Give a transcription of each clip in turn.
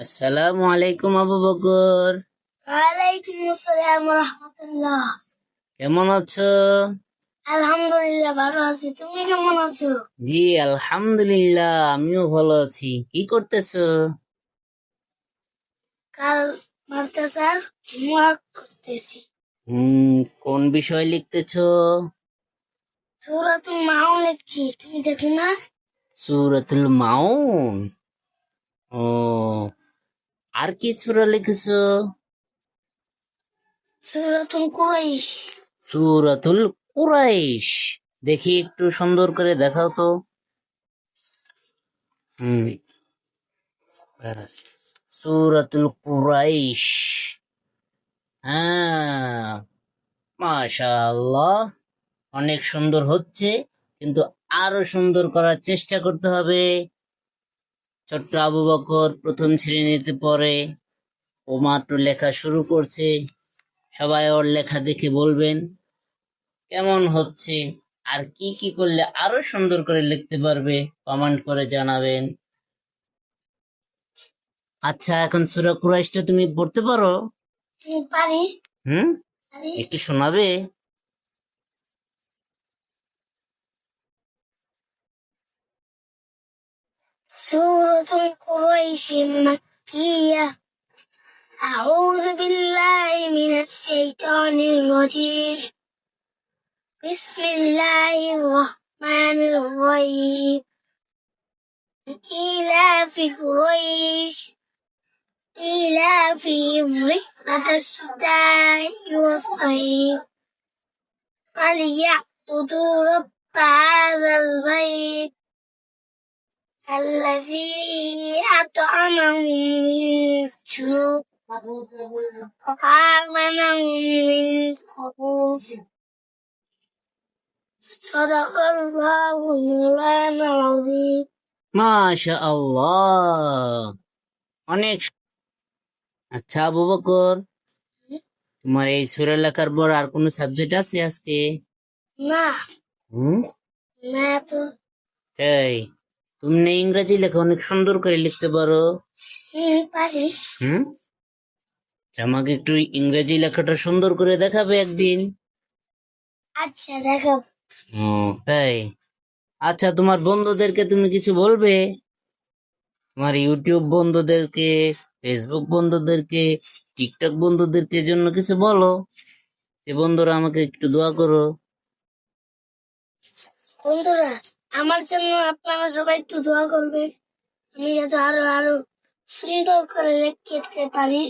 আসসালামু আলাইকুম আবু বকর। ওয়ালাইকুম আসসালাম রহমতুল্লাহ। কেমন আছো? আলহামদুলিল্লাহ ভালো আছি। তুমি কেমন আছো? জি আলহামদুলিল্লাহ আমিও ভালো আছি। কি করতেছো? কাল মাদ্রাসার হোমওয়ার্ক করতেছি। হুম কোন বিষয় লিখতেছো? সূরাতুল মাও লিখছি। তুমি দেখো না? সুরাতুল মাউন? ও আর কি সূরা লিখেছো সূরাতুল কুরাইশ। সুরাতুল কুরাইশ। দেখি একটু সুন্দর করে দেখাও তো। হুম। সুরাতুল কুরাইশ। হ্যাঁ। মাশাআল্লাহ। অনেক সুন্দর হচ্ছে কিন্তু আরও সুন্দর করার চেষ্টা করতে হবে। ছোট্ট আবু বকর প্রথম শ্রেণীতে পড়ে ও মাত্র লেখা শুরু করছে। সবাই ওর লেখা দেখে বলবেন কেমন হচ্ছে? আর কি কি করলে আরও সুন্দর করে লিখতে পারবে? কমেন্ট করে জানাবেন। আচ্ছা এখন সুরা কুরাইশটা তুমি পড়তে পারো? পারি। হুম? একটু শোনাবে? سورة قريش مكية أعوذ بالله من الشيطان الرجيم. بسم الله الرحمن الرحيم. إيلاف قريش إيلافهم رحلة الشتاء والصيف. فليعبدوا رب هذا البيت الذي أطعمهم من جوع وآمنهم من خوف صدق الله مولانا العظيم মাশা আল্লাহ অনেক সু- আচ্ছা আবু বকর তোমার এই সুরা লেখার পর আর কোনো সাবজেক্ট আছে আজকে না হুম না তো তাই তুমি না ইংরেজি লেখা অনেক সুন্দর করে লিখতে পারো। হুম পারি। হুম? আচ্ছা, আমাকে একটু ইংরেজি লেখাটা সুন্দর করে দেখাবে একদিন। আচ্ছা দেখো ও তাই? আচ্ছা তোমার বন্ধুদেরকে তুমি কিছু বলবে? তোমার ইউটিউব বন্ধুদেরকে ফেসবুক বন্ধুদেরকে টিকটক বন্ধুদেরকে জন্য কিছু বলো। যে বন্ধুরা আমাকে একটু দোয়া করো। বন্ধুরা আমার জন্য আপনারা সবাই একটু দোয়া করবেন। আমি যাতে আরও আরও সুন্দর করে লিখতে পারি।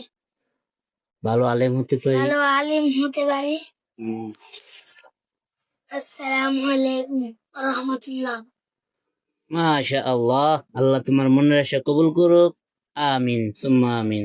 ভালো আলেম হতে পারি। ভালো আলিম হতে পারি। আসসালামু আলাইকুম রহমতুল্লাহ মাশা আল্লাহ আল্লাহ তোমার মনের আশা কবুল করুক। আমিন সুম্মা আমিন।